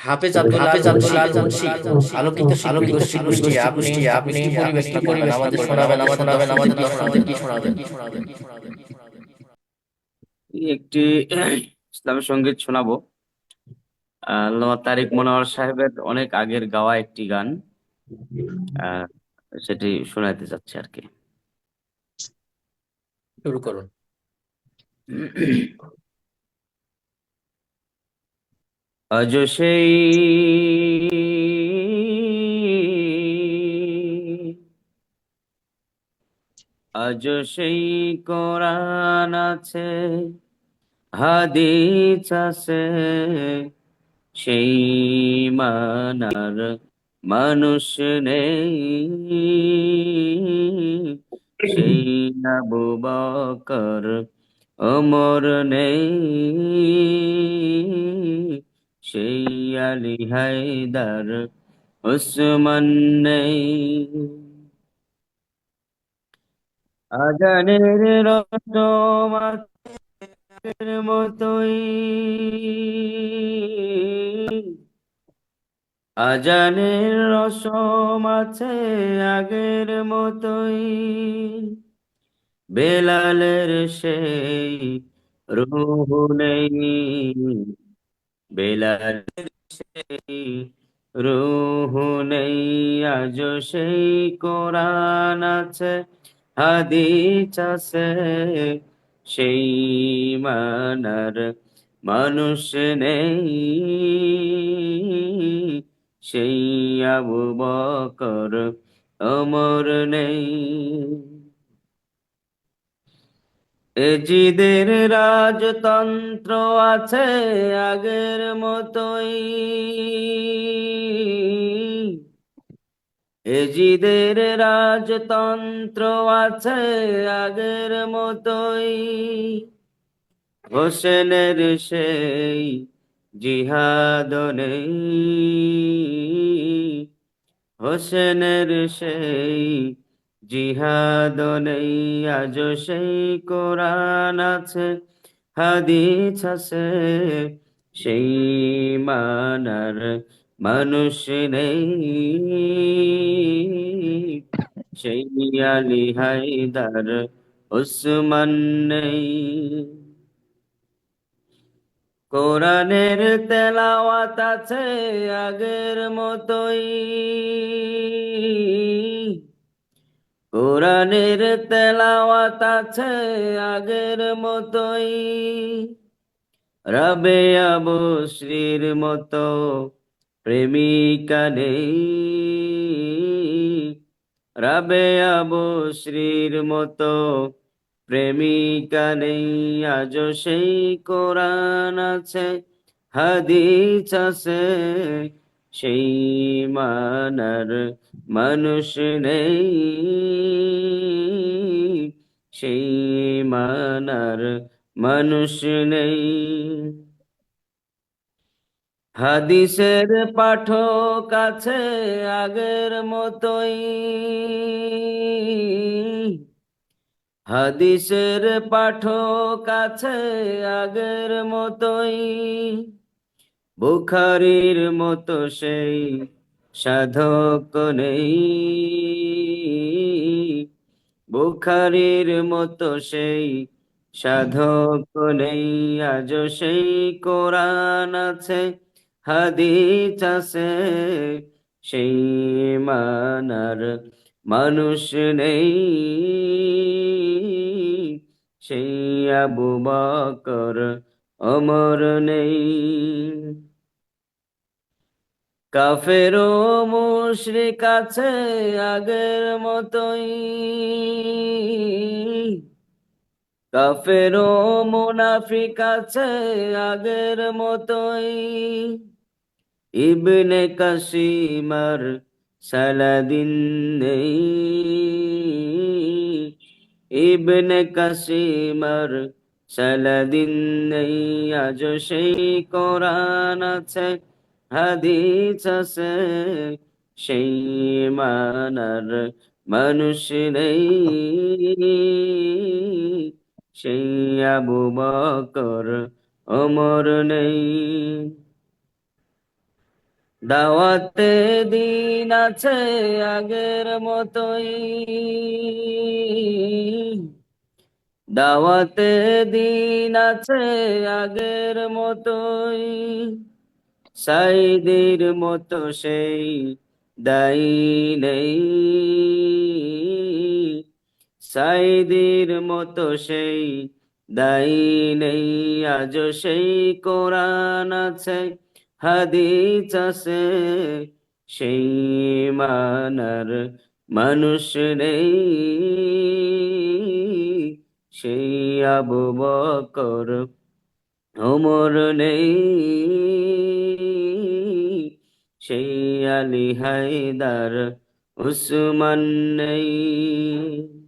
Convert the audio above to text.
হাফেজ হাফেজ আব্দুল আল মুন্সি আলোকিত আলোকিত শিল্পী আপনি আপনি পরিবেশ পরিবেশ আমাদের শোনাবেন আমাদের শোনাবেন আমাদের শোনাবেন কি শোনাবেন কি শোনাবেন কি শোনাবেন একটি ইসলামী সংগীত শোনাবো। আহ, আল্লামা তারিক মনোয়ার সাহেবের অনেক আগের গাওয়া একটি গান আহ, সেটি শোনাতে যাচ্ছি আর কি। শুরু করুন। আজ সেই আজ সেই কোরআন আছে, হাদিস আছে, সেই মানার মানুষ নেই। সেই আবু বকর ওমর নেই। সেই আলী হায়দার ওসমান নেই। আজানের আগের মতোই। আজানের রসম আছে আগের মতোই। বেলালের সেই রূহ নেই। সেই রূহ নেই, আজ সেই কোরআন আছে, হাদিস আছে। সেই মানার মানুষ নেই, সেই আবু বকর ওমর নেই। এজিদের রাজতন্ত্র আছে আগের মতোই। এজিদের রাজতন্ত্র আছে আগের মতোই। হোসেনের সেই জিহাদ নেই। হোসেনের সেই জিহাদ নেই আজ সেই কোরআন আছে, হাদিস আছে। সেই মানার মানুষ নেই, সেই আলী হায়দার উসমান নেই। কোরআনের তেলাওয়াত আছে আগের মতোই। কোরআনের তেলাওয়াত আছে আগের মতোই। রবে আবু শ্রীর মতো প্রেমিকা নেই। রবে আবু শ্রীর মতো প্রেমিকা নেই। আজ সেই কোরআন আছে, হাদিস আছে সেই মানার মানুষ নেই। সেই মানার মানুষ নেই। হাদিসের পাঠক আছে আগের মতোই। হাদিসের পাঠক আছে আগের মতোই। বুখারির মতো সেই সাধক নেই। বুখারির মতো সেই সাধক নেই। আজ সেই কোরআন আছে, হাদিস আছে, সেই মানার মানুষ নেই। সেই আবু বকর অমর নেই। কাফের মুশরিক আছে আগের মতোই। কাফের মুনাফিক আছে আগের মতোই। ইবনে কাসিমার সালাদিন নেই। ইবনে কাসিমার সালাদিন নেই আজ সেই কোরআন আছে। হাদিস আছে সেই মানার মানুষ নেই। সেই আবু বকর ওমর নেই। দাওয়াতে দিন আছে আগের মতোই। দাওয়াতে দিন আছে আগের মতোই। সাইদের মতো সেই দায়ী নেই। সাইদের মতো সেই দায়ী নেই। আজও সেই কোরআন আছে, হাদিস আছে, সেই মানার মানুষ নেই। সেই আবু বকর ওমর নেই। সেই আলী হায়দার উসমান নেই।